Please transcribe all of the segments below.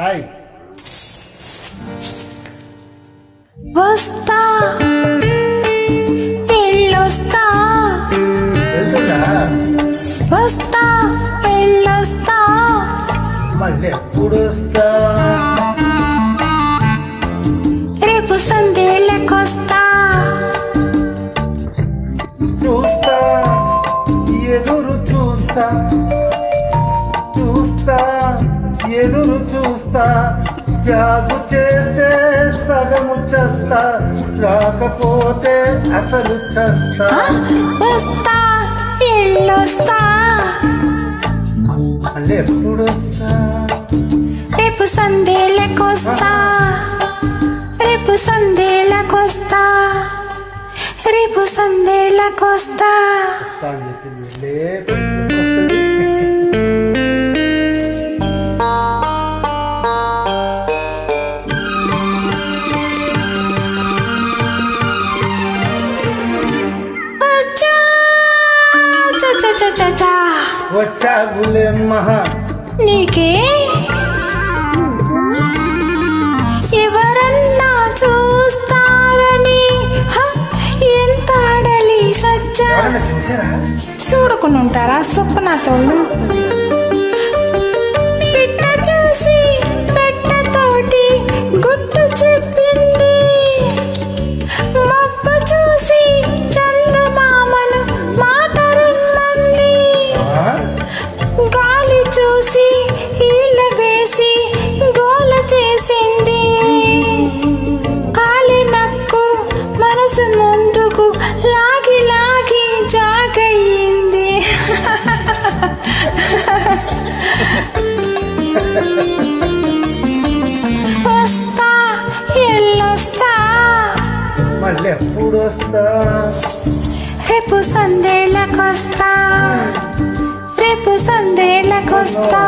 Hi. వస్తా వెళ్ళొస్తా. వస్తా వెళ్ళొస్తా. మళ్ళీ ఎప్పుడు జాగు చేస్తే సగము చేస్తా రాకపోతే అసలు చేస్తా. వస్తా మళ్ళీ ఎప్పుడు రేపు సందేళ్ళకొస్తా. రేపు సందేళ్ళకొస్తా. రేపు సందేళ్ళకొస్తా. నీకే ఎవరన్నా చూస్తారని ఎంత సజ్జా. చూడకుండా ఉంటారా? సొప్పనాతోళ్ళు పిట్ట వస్తా ఎల్లొస్తా. మళ్ళీ ఎప్పుడు వస్తా? రేపు సందేళ్ళకొస్తా. రేపు సందేళ్ళకొస్తా.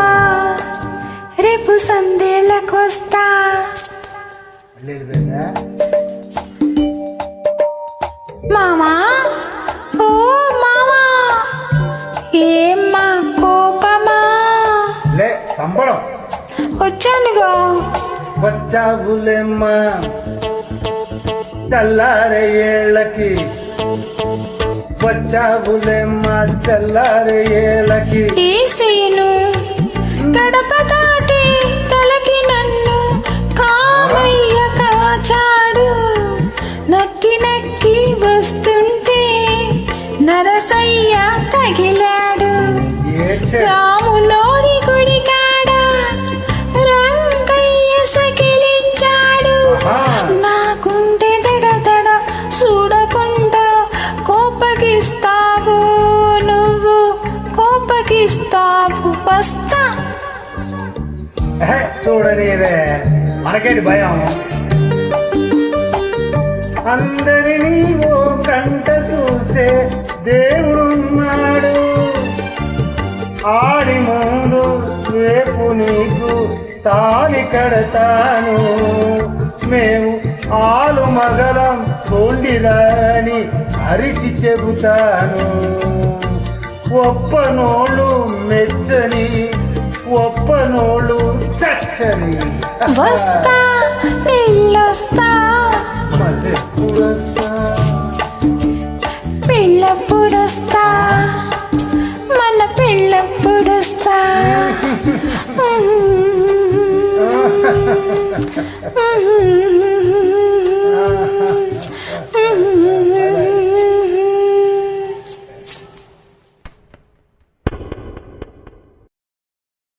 రేపు సందేళ్ళకొస్తా. మామా? వచ్చానుగా. వచ్చావులేమ్మ. తెల్లారే ఏళ్ళకి. వచ్చావులేమ్మ తెల్లారే ఏళ్ళకి. ఏసేను గడప దాటి తలకి నన్ను కామయ్య కాచాడు. నక్కి నక్కి వస్తుంటే నరసయ్య తగిలాడు. ఏడ్చే కోపగిస్తావు వస్తా. ఎహె, మనకేంటి భయం? అందరినీ ఓ కంట చూసే దేవుడున్నాడు. ఆడి ముందు రేపు నీకు తాలి కడతాను. మేము ఆలు మగలం తోండిరాని అరిచి చెబుతాను. ఒప్పనోళ్ళు మెచ్చని ఒప్పనోళ్ళు చక్కని. వస్తా వెళ్ళొస్తా మళ్ళీ ఎప్పుడు